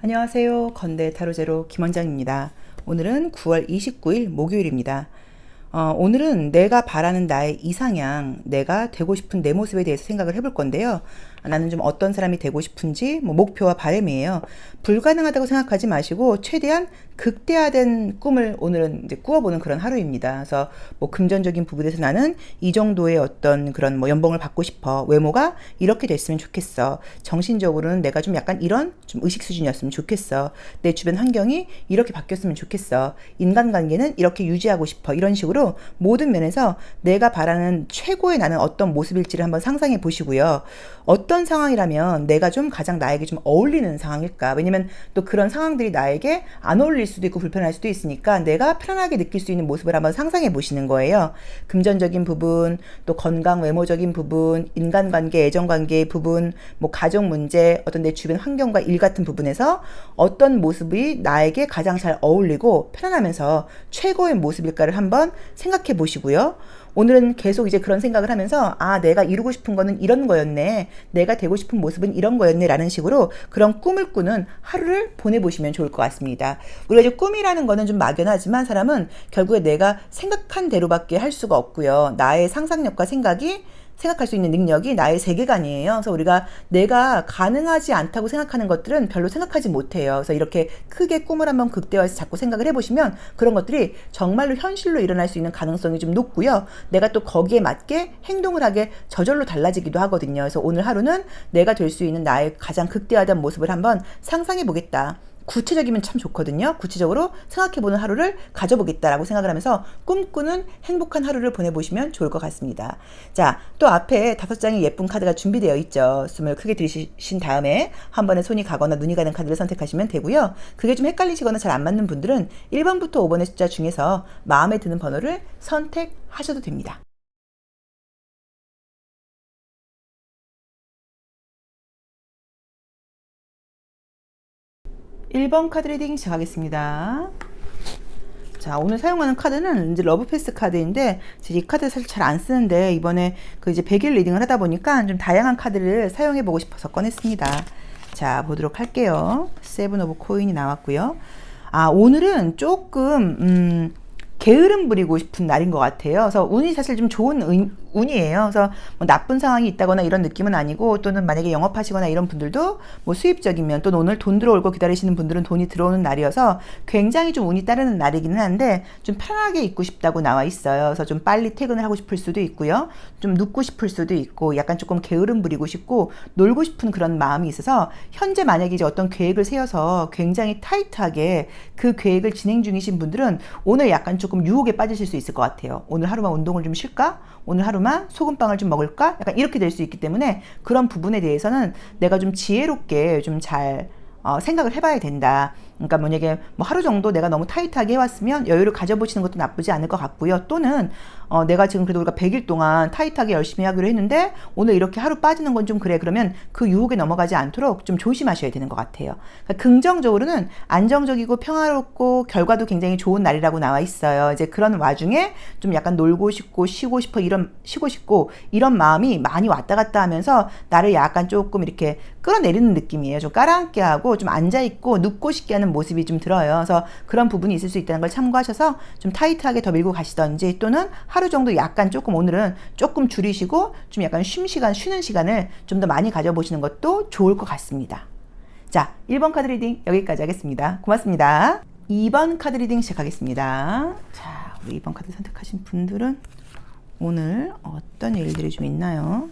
안녕하세요. 건대 타로제로 김원장입니다. 오늘은 9월 29일 목요일입니다. 어, 오늘은 내가 바라는 나의 이상향, 내가 되고 싶은 내 모습에 대해서 생각을 해볼 건데요. 나는 좀 어떤 사람이 되고 싶은지 뭐 목표와 바램이에요. 불가능하다고 생각하지 마시고 최대한 극대화된 꿈을 오늘은 이제 꾸어보는 그런 하루입니다. 그래서 뭐 금전적인 부분에서 나는 이 정도의 어떤 그런 뭐 연봉을 받고 싶어. 외모가 이렇게 됐으면 좋겠어. 정신적으로는 내가 좀 약간 이런 좀 의식 수준이었으면 좋겠어. 내 주변 환경이 이렇게 바뀌었으면 좋겠어. 인간관계는 이렇게 유지하고 싶어. 이런 식으로 모든 면에서 내가 바라는 최고의 나는 어떤 모습일지를 한번 상상해 보시고요. 어떤 상황이라면 내가 좀 가장 나에게 좀 어울리는 상황일까? 왜냐면 또 그런 상황들이 나에게 안 어울릴 수도 있고 불편할 수도 있으니까 내가 편안하게 느낄 수 있는 모습을 한번 상상해 보시는 거예요. 금전적인 부분, 또 건강 외모적인 부분, 인간관계, 애정관계의 부분, 뭐 가정 문제, 어떤 내 주변 환경과 일 같은 부분에서 어떤 모습이 나에게 가장 잘 어울리고 편안하면서 최고의 모습일까를 한번 생각해 보시고요. 오늘은 계속 이제 그런 생각을 하면서 아 내가 이루고 싶은 거는 이런 거였네. 내가 되고 싶은 모습은 이런 거였네. 라는 식으로 그런 꿈을 꾸는 하루를 보내보시면 좋을 것 같습니다. 우리가 이제 꿈이라는 거는 좀 막연하지만 사람은 결국에 내가 생각한 대로밖에 할 수가 없고요. 나의 상상력과 생각이 생각할 수 있는 능력이 나의 세계관이에요. 그래서 우리가 내가 가능하지 않다고 생각하는 것들은 별로 생각하지 못해요. 그래서 이렇게 크게 꿈을 한번 극대화해서 자꾸 생각을 해보시면 그런 것들이 정말로 현실로 일어날 수 있는 가능성이 좀 높고요. 내가 또 거기에 맞게 행동을 하게 저절로 달라지기도 하거든요. 그래서 오늘 하루는 내가 될 수 있는 나의 가장 극대화된 모습을 한번 상상해 보겠다. 구체적이면 참 좋거든요. 구체적으로 생각해보는 하루를 가져보겠다라고 생각을 하면서 꿈꾸는 행복한 하루를 보내보시면 좋을 것 같습니다. 자, 또 앞에 다섯 장의 예쁜 카드가 준비되어 있죠. 숨을 크게 들이신 다음에 한 번에 손이 가거나 눈이 가는 카드를 선택하시면 되고요. 그게 좀 헷갈리시거나 잘 안 맞는 분들은 1번부터 5번의 숫자 중에서 마음에 드는 번호를 선택하셔도 됩니다. 1번 카드 리딩 시작하겠습니다. 자, 오늘 사용하는 카드는 이제 러브패스 카드인데, 이 카드 사실 잘 안 쓰는데, 이번에 그 이제 100일 리딩을 하다 보니까 좀 다양한 카드를 사용해 보고 싶어서 꺼냈습니다. 자, 보도록 할게요. 세븐 오브 코인이 나왔고요. 아, 오늘은 조금, 음, 게으름 부리고 싶은 날인 것 같아요. 그래서 운이 사실 좀 좋은 운, 운이에요. 그래서 뭐 나쁜 상황이 있다거나 이런 느낌은 아니고 또는 만약에 영업하시거나 이런 분들도 뭐 수입적이면 또는 오늘 돈 들어올고 기다리시는 분들은 돈이 들어오는 날이어서 굉장히 좀 운이 따르는 날이기는 한데 좀 편하게 있고 싶다고 나와 있어요. 그래서 좀 빨리 퇴근을 하고 싶을 수도 있고요. 좀 눕고 싶을 수도 있고 약간 조금 게으름 부리고 싶고 놀고 싶은 그런 마음이 있어서 현재 만약에 이제 어떤 계획을 세워서 굉장히 타이트하게 그 계획을 진행 중이신 분들은 오늘 약간 조금 유혹에 빠지실 수 있을 것 같아요. 오늘 하루만 운동을 좀 쉴까? 오늘 하루만 소금빵을 좀 먹을까? 약간 이렇게 될 수 있기 때문에 그런 부분에 대해서는 내가 좀 지혜롭게 좀잘 어, 생각을 해봐야 된다. 그러니까 만약에 뭐 하루 정도 내가 너무 타이트하게 해왔으면 여유를 가져보시는 것도 나쁘지 않을 것 같고요. 또는 어, 내가 지금 그래도 우리가 100일 동안 타이트하게 열심히 하기로 했는데 오늘 이렇게 하루 빠지는 건 좀 그래. 그러면 그 유혹에 넘어가지 않도록 좀 조심하셔야 되는 것 같아요. 그러니까 긍정적으로는 안정적이고 평화롭고 결과도 굉장히 좋은 날이라고 나와 있어요. 이제 그런 와중에 좀 약간 놀고 싶고 쉬고 싶어 이런 쉬고 싶고 이런 마음이 많이 왔다 갔다 하면서 나를 약간 조금 이렇게 끌어내리는 느낌이에요. 좀 깔아앉게 하고 좀 앉아 있고 눕고 싶게 하는 모습이 좀 들어요. 그래서 그런 부분이 있을 수 있다는 걸 참고하셔서 좀 타이트하게 더 밀고 가시던지 또는 하루 정도 약간 조금 오늘은 조금 줄이시고 좀 약간 쉼 시간, 쉬는 시간을 좀 더 많이 가져보시는 것도 좋을 것 같습니다. 자, 1번 카드 리딩 여기까지 하겠습니다. 고맙습니다. 2번 카드 리딩 시작하겠습니다. 자, 우리 2번 카드 선택하신 분들은 오늘 어떤 일들이 좀 있나요?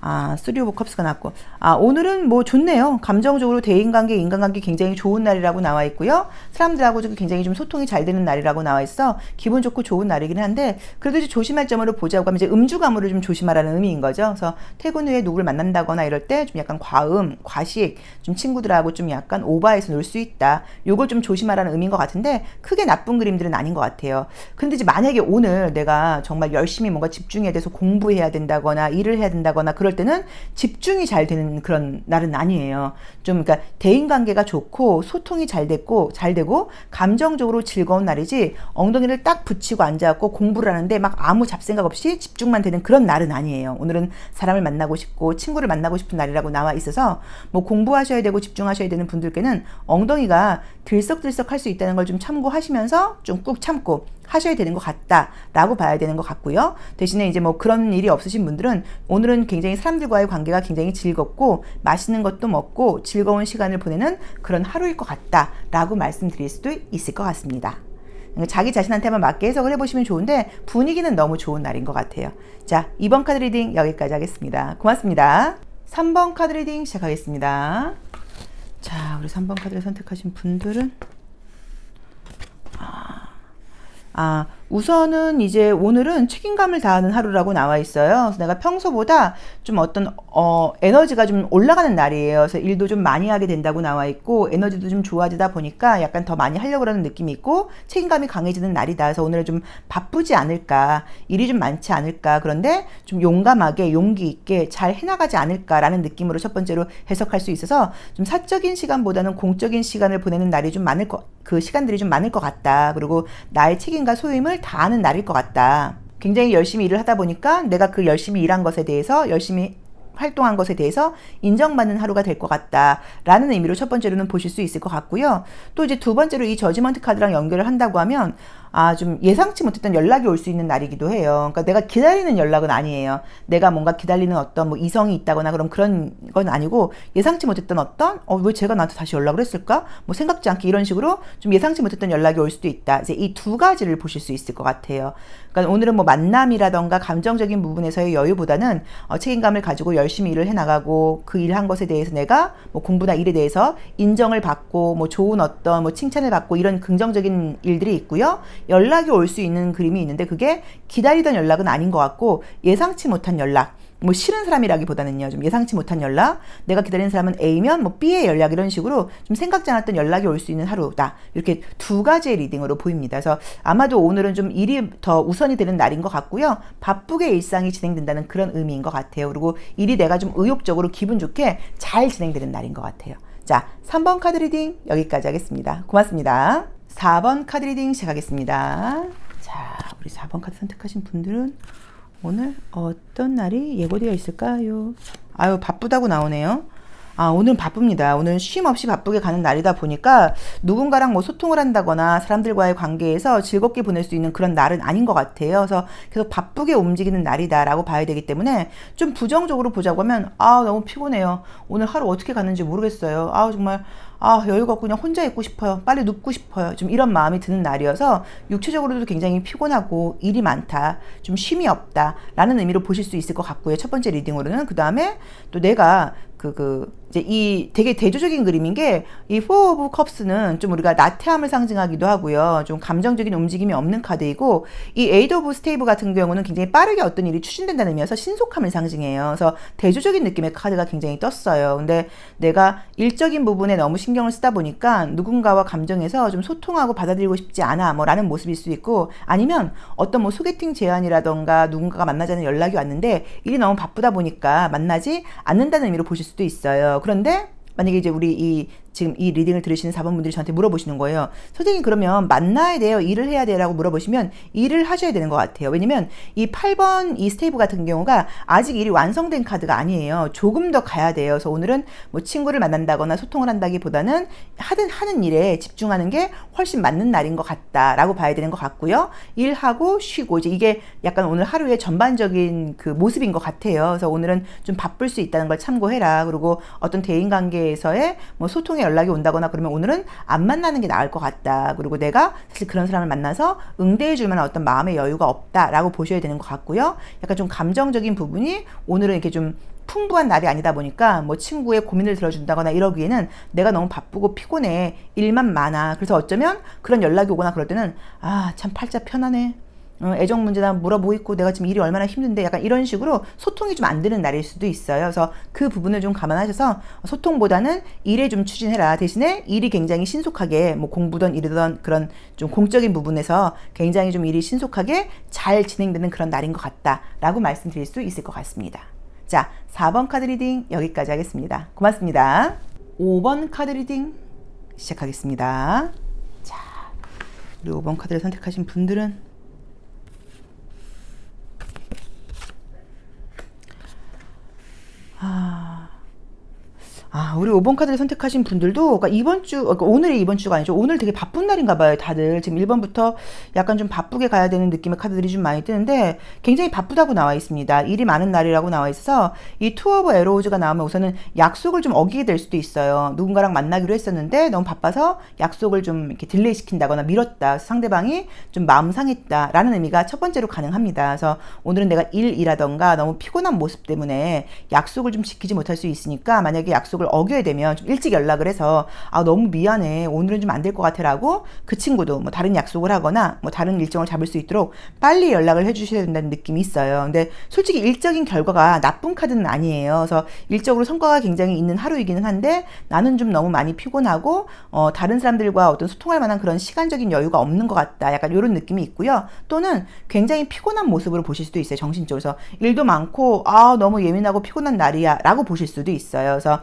아, 쓰리 오브 컵스가 났고. 아, 오늘은 뭐 좋네요. 감정적으로 대인관계, 인간관계 굉장히 좋은 날이라고 나와 있고요. 사람들하고 굉장히 좀 소통이 잘 되는 날이라고 나와 있어. 기분 좋고 좋은 날이긴 한데, 그래도 이제 조심할 점으로 보자고 하면 이제 음주 가물을 좀 조심하라는 의미인 거죠. 그래서 퇴근 후에 누구를 만난다거나 이럴 때 좀 약간 과음, 과식, 좀 친구들하고 좀 약간 오버해서 놀 수 있다. 요걸 좀 조심하라는 의미인 것 같은데, 크게 나쁜 그림들은 아닌 것 같아요. 근데 이제 만약에 오늘 내가 정말 열심히 뭔가 집중해야 돼서 공부해야 된다거나 일을 해야 된다거나 그런 그럴 때는 집중이 잘 되는 그런 날은 아니에요. 좀 그러니까 대인 관계가 좋고 소통이 잘 됐고 잘 되고 감정적으로 즐거운 날이지 엉덩이를 딱 붙이고 앉아갖고 공부를 하는데 막 아무 잡생각 없이 집중만 되는 그런 날은 아니에요. 오늘은 사람을 만나고 싶고 친구를 만나고 싶은 날이라고 나와 있어서 뭐 공부하셔야 되고 집중하셔야 되는 분들께는 엉덩이가 들썩들썩 할 수 있다는 걸 좀 참고하시면서 좀 꾹 참고 하셔야 되는 것 같다라고 봐야 되는 것 같고요. 대신에 이제 뭐 그런 일이 없으신 분들은 오늘은 굉장히 사람들과의 관계가 굉장히 즐겁고 맛있는 것도 먹고 즐거운 시간을 보내는 그런 하루일 것 같다라고 말씀드릴 수도 있을 것 같습니다. 자기 자신한테만 맞게 해석을 해보시면 좋은데 분위기는 너무 좋은 날인 것 같아요. 자, 2번 카드 리딩 여기까지 하겠습니다. 고맙습니다. 3번 카드 리딩 시작하겠습니다. 자, 우리 3번 카드를 선택하신 분들은 아, 우선은 이제 오늘은 책임감을 다하는 하루라고 나와 있어요. 그래서 내가 평소보다 좀 어떤 어, 에너지가 좀 올라가는 날이에요. 그래서 일도 좀 많이 하게 된다고 나와 있고 에너지도 좀 좋아지다 보니까 약간 더 많이 하려고 하는 느낌이 있고 책임감이 강해지는 날이다. 그래서 오늘은 좀 바쁘지 않을까, 일이 좀 많지 않을까. 그런데 좀 용감하게 용기 있게 잘 해나가지 않을까라는 느낌으로 첫 번째로 해석할 수 있어서 좀 사적인 시간보다는 공적인 시간을 보내는 날이 좀 많을 거, 그 시간들이 좀 많을 것 같다. 그리고 나의 책임과 소임을 다하는 날일 것 같다. 굉장히 열심히 일을 하다 보니까 내가 그 열심히 일한 것에 대해서 열심히 활동한 것에 대해서 인정받는 하루가 될 것 같다라는 의미로 첫 번째로는 보실 수 있을 것 같고요. 또 이제 두 번째로 이 저지먼트 카드랑 연결을 한다고 하면 아, 좀 예상치 못했던 연락이 올 수 있는 날이기도 해요. 그러니까 내가 기다리는 연락은 아니에요. 내가 뭔가 기다리는 어떤 뭐 이성이 있다거나 그런 그런 건 아니고 예상치 못했던 어떤 어, 왜 제가 나한테 다시 연락을 했을까? 뭐 생각지 않게 이런 식으로 좀 예상치 못했던 연락이 올 수도 있다. 이제 이 두 가지를 보실 수 있을 것 같아요. 그러니까 오늘은 뭐 만남이라던가 감정적인 부분에서의 여유보다는 어, 책임감을 가지고 열심히 일을 해 나가고 그 일한 것에 대해서 내가 뭐 공부나 일에 대해서 인정을 받고 뭐 좋은 어떤 뭐 칭찬을 받고 이런 긍정적인 일들이 있고요. 연락이 올 수 있는 그림이 있는데 그게 기다리던 연락은 아닌 것 같고 예상치 못한 연락. 뭐 싫은 사람이라기보다는요. 좀 예상치 못한 연락. 내가 기다리는 사람은 A면 뭐 B의 연락 이런 식으로 좀 생각지 않았던 연락이 올 수 있는 하루다. 이렇게 두 가지의 리딩으로 보입니다. 그래서 아마도 오늘은 좀 일이 더 우선이 되는 날인 것 같고요. 바쁘게 일상이 진행된다는 그런 의미인 것 같아요. 그리고 일이 내가 좀 의욕적으로 기분 좋게 잘 진행되는 날인 것 같아요. 자 3번 카드 리딩 여기까지 하겠습니다. 고맙습니다 4번 카드 리딩 시작하겠습니다. 자, 우리 4번 카드 선택하신 분들은 오늘 어떤 날이 예고되어 있을까요? 아유, 바쁘다고 나오네요. 아, 오늘은 바쁩니다. 오늘은 쉼 없이 바쁘게 가는 날이다 보니까 누군가랑 뭐 소통을 한다거나 사람들과의 관계에서 즐겁게 보낼 수 있는 그런 날은 아닌 것 같아요. 그래서 계속 바쁘게 움직이는 날이다라고 봐야 되기 때문에 좀 부정적으로 보자고 하면 아, 너무 피곤해요. 오늘 하루 어떻게 갔는지 모르겠어요. 아, 정말 아, 여유가 없고 그냥 혼자 있고 싶어요. 빨리 눕고 싶어요. 좀 이런 마음이 드는 날이어서 육체적으로도 굉장히 피곤하고 일이 많다. 좀 쉼이 없다. 라는 의미로 보실 수 있을 것 같고요. 첫 번째 리딩으로는. 그 다음에 또 내가 그, 그, 이제 이 되게 대조적인 그림인 게 이 포 오브 컵스는 좀 우리가 나태함을 상징하기도 하고요. 좀 감정적인 움직임이 없는 카드이고 이 에이드 오브 스테이브 같은 경우는 굉장히 빠르게 어떤 일이 추진된다는 의미여서 신속함을 상징해요. 그래서 대조적인 느낌의 카드가 굉장히 떴어요. 근데 내가 일적인 부분에 너무 신경을 쓰다 보니까 누군가와 감정에서 좀 소통하고 받아들이고 싶지 않아 뭐 라는 모습일 수 있고 아니면 어떤 뭐 소개팅 제안이라던가 누군가가 만나자는 연락이 왔는데 일이 너무 바쁘다 보니까 만나지 않는다는 의미로 보실 수도 있어요. 그런데 만약에 이제 우리 이 지금 이 리딩을 들으시는 4번 분들이 저한테 물어보시는 거예요. 선생님 그러면 만나야 돼요? 일을 해야 돼라고 물어보시면 일을 하셔야 되는 것 같아요. 왜냐면 이 8번 이 스테이브 같은 경우가 아직 일이 완성된 카드가 아니에요. 조금 더 가야 돼요. 그래서 오늘은 뭐 친구를 만난다거나 소통을 한다기보다는 하든 하는 일에 집중하는 게 훨씬 맞는 날인 것 같다라고 봐야 되는 것 같고요. 일하고 쉬고 이제 이게 약간 오늘 하루의 전반적인 그 모습인 것 같아요. 그래서 오늘은 좀 바쁠 수 있다는 걸 참고해라. 그리고 어떤 대인 관계에서의 뭐 소통의 연락이 온다거나 그러면 오늘은 안 만나는 게 나을 것 같다. 그리고 내가 사실 그런 사람을 만나서 응대해 줄 만한 어떤 마음의 여유가 없다라고 보셔야 되는 것 같고요. 약간 좀 감정적인 부분이 오늘은 이렇게 좀 풍부한 날이 아니다 보니까 뭐 친구의 고민을 들어준다거나 이러기에는 내가 너무 바쁘고 피곤해 일만 많아 그래서 어쩌면 그런 연락이 오거나 그럴 때는 아 참 팔자 편하네 어, 애정 문제나 물어보고 있고 내가 지금 일이 얼마나 힘든데 약간 이런 식으로 소통이 좀 안 되는 날일 수도 있어요. 그래서 그 부분을 좀 감안하셔서 소통보다는 일에 좀 추진해라. 대신에 일이 굉장히 신속하게 뭐 공부든 일이든 그런 좀 공적인 부분에서 굉장히 좀 일이 신속하게 잘 진행되는 그런 날인 것 같다라고 말씀드릴 수 있을 것 같습니다. 자, 4번 카드 리딩 여기까지 하겠습니다. 고맙습니다. 5번 카드 리딩 시작하겠습니다. 자, 우리 5번 카드를 선택하신 분들은 우리 5번 카드를 선택하신 분들도 그러니까 이번 주, 그러니까 오늘이 이번 주가 아니죠. 오늘 되게 바쁜 날인가 봐요, 다들. 지금 1번부터 약간 좀 바쁘게 가야 되는 느낌의 카드들이 좀 많이 뜨는데 굉장히 바쁘다고 나와 있습니다. 일이 많은 날이라고 나와 있어서 이 투어 오브 에로우즈가 나오면 우선은 약속을 좀 어기게 될 수도 있어요. 누군가랑 만나기로 했었는데 너무 바빠서 약속을 좀 이렇게 딜레이 시킨다거나 미뤘다. 상대방이 좀 마음 상했다라는 의미가 첫 번째로 가능합니다. 그래서 오늘은 내가 일이라던가 너무 피곤한 모습 때문에 약속을 좀 지키지 못할 수 있으니까 만약에 약속을 어 겨야 되면 좀 일찍 연락을 해서 아 너무 미안해 오늘은 좀 안 될 것 같아라고 그 친구도 뭐 다른 약속을 하거나 뭐 다른 일정을 잡을 수 있도록 빨리 연락을 해주셔야 된다는 느낌이 있어요. 근데 솔직히 일적인 결과가 나쁜 카드는 아니에요. 그래서 일적으로 성과가 굉장히 있는 하루이기는 한데 나는 좀 너무 많이 피곤하고 어, 다른 사람들과 어떤 소통할 만한 그런 시간적인 여유가 없는 것 같다. 약간 이런 느낌이 있고요. 또는 굉장히 피곤한 모습으로 보실 수도 있어요. 정신적으로. 그래서 일도 많고 아 너무 예민하고 피곤한 날이야라고 보실 수도 있어요. 그래서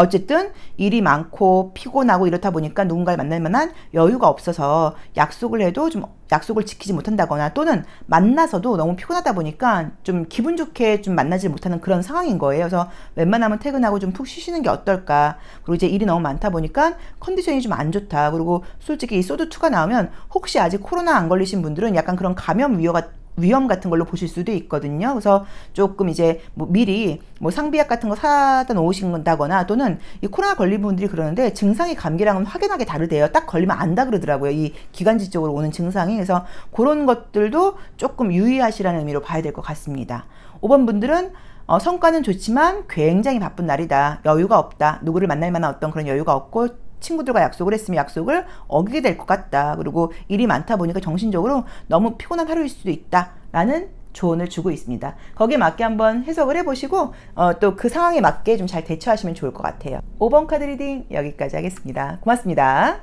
어쨌든 일이 많고 피곤하고 이렇다 보니까 누군가를 만날 만한 여유가 없어서 약속을 해도 좀 약속을 지키지 못한다거나 또는 만나서도 너무 피곤하다 보니까 좀 기분 좋게 좀 만나지 못하는 그런 상황인 거예요. 그래서 웬만하면 퇴근하고 좀 푹 쉬시는 게 어떨까. 그리고 이제 일이 너무 많다 보니까 컨디션이 좀 안 좋다. 그리고 솔직히 이 소드2가 나오면 혹시 아직 코로나 안 걸리신 분들은 약간 그런 감염 위험가 위험 같은 걸로 보실 수도 있거든요. 그래서 조금 이제 뭐 미리 뭐 상비약 같은 거 사다 놓으신다거나 또는 이 코로나 걸린 분들이 그러는데 증상이 감기랑은 확연하게 다르대요. 딱 걸리면 안다 그러더라고요. 이 기관지 쪽으로 오는 증상이. 그래서 그런 것들도 조금 유의하시라는 의미로 봐야 될 것 같습니다. 5번 분들은 어, 성과는 좋지만 굉장히 바쁜 날이다. 여유가 없다. 누구를 만날 만한 어떤 그런 여유가 없고 친구들과 약속을 했으면 약속을 어기게 될 것 같다. 그리고 일이 많다 보니까 정신적으로 너무 피곤한 하루일 수도 있다. 라는 조언을 주고 있습니다. 거기에 맞게 한번 해석을 해보시고 어, 또 그 상황에 맞게 좀 잘 대처하시면 좋을 것 같아요. 5번 카드 리딩 여기까지 하겠습니다. 고맙습니다.